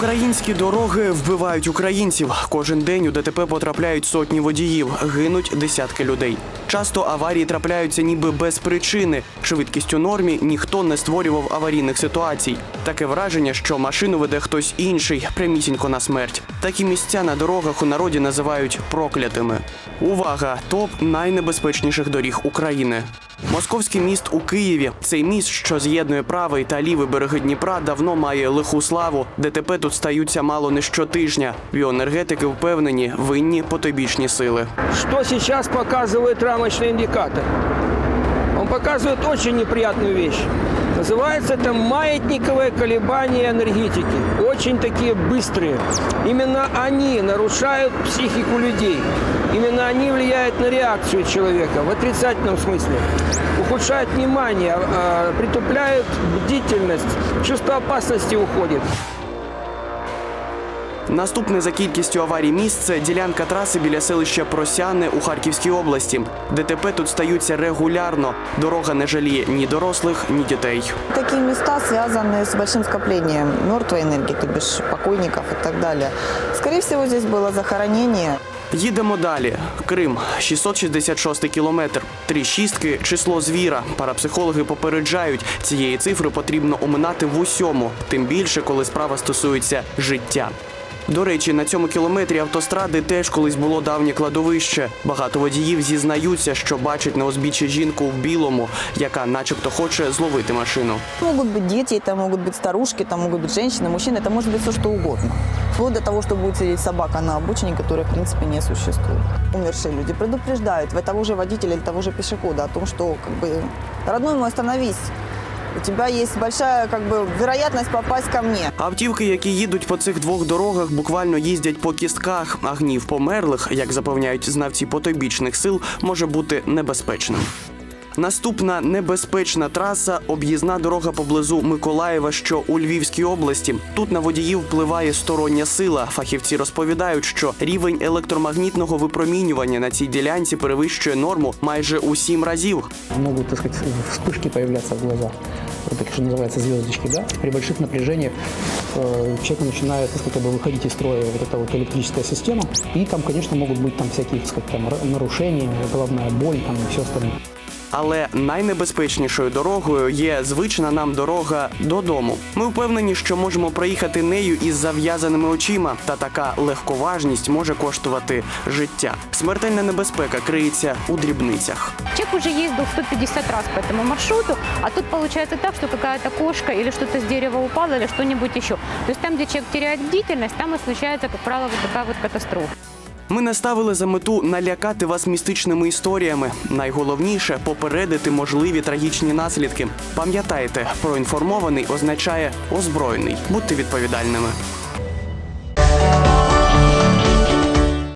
Українські дороги вбивають українців. Кожен день у ДТП потрапляють сотні водіїв, гинуть десятки людей. Часто аварії трапляються ніби без причини. Швидкість у нормі ніхто не створював аварійних ситуацій. Таке враження, що машину веде хтось інший, прямісінько на смерть. Такі місця на дорогах у народі називають проклятими. Увага! Топ найнебезпечніших доріг України. Московський міст у Києві. Цей міст, що з'єднує правий та лівий береги Дніпра, давно має лиху славу. ДТП тут стаються мало не щотижня. Біоенергетики впевнені, винні потойбічні сили. Что сейчас показывает рамочный индикатор? Он показывает очень неприятную вещь. Называется это маятниковое колебание энергетики. Очень такие быстрые. Именно они нарушают психику людей. Именно они влияют на реакцию человека в отрицательном смысле. Ухудшают внимание, а, притупляют бдительность, чувство опасности уходит. Наступне за кількістю аварій місце ділянка траси біля селища Просяне у Харківській області. ДТП тут стаються регулярно. Дорога не жаліє ні дорослих, ні дітей. Такие места связаны с большим скоплением мертвой энергии, то бишь покойников и так далее. Скорее всего, здесь было захоронение. Їдемо далі. Крим, 666 кілометр. Три шістки число звіра. Парапсихологи попереджають, цієї цифри потрібно оминати в усьому, тим більше, коли справа стосується життя. До речі, на цьому кілометрі автостради теж колись було давнє кладовище. Багато водіїв зізнаються, що бачать на узбіччі жінку в білому, яка, начебто, хоче зловити машину. Могут быть дети, это могут быть старушки, это могут быть женщины, мужчины, это может быть все что угодно. Вплоть до того, что будет сидеть собака на обочине, которая, в принципе, не существует. Умершие люди предупреждают того же водителя или того же пешехода о том, что, как бы, родной мой, остановись. У тебя есть большая, как бы, вероятность попасть ко мне. Автівки, які їдуть по цих двох дорогах, буквально їздять по кістках, а гнів померлих, як запевняють знавці потойбічних сил, може бути небезпечним. Наступна небезпечна траса об'їзна дорога поблизу Миколаєва, що у Львівській області. Тут на водіїв впливає стороння сила. Фахівці розповідають, що рівень електромагнітного випромінювання на цій ділянці перевищує норму майже у сім разів. могут, так сказать, вспышки появляться в глазах. Вот так, что называется звездочки, да. При больших напряжениях э, человеку начинает, так сказать, как бы выходить из строя вот эта вот электрическая система. И там, конечно, могут быть там всякие, так сказать, там, р- нарушения, головная боль там и все остальное. Але найнебезпечнішою дорогою є звична нам дорога додому. Ми впевнені, що можемо проїхати нею із зав'язаними очима, та така легковажність може коштувати життя. Смертельна небезпека криється у дрібницях. Человек уже ездил 150 раз по этому маршруту, а тут получается так, что какая-то кошка или что-то с дерева упало или что-нибудь еще. То есть там, где человек теряет бдительность, там и случается, как правило, вот такая вот катастрофа. Ми не ставили за мету налякати вас містичними історіями. Найголовніше попередити можливі трагічні наслідки. Пам'ятайте, проінформований означає озброєний. Будьте відповідальними.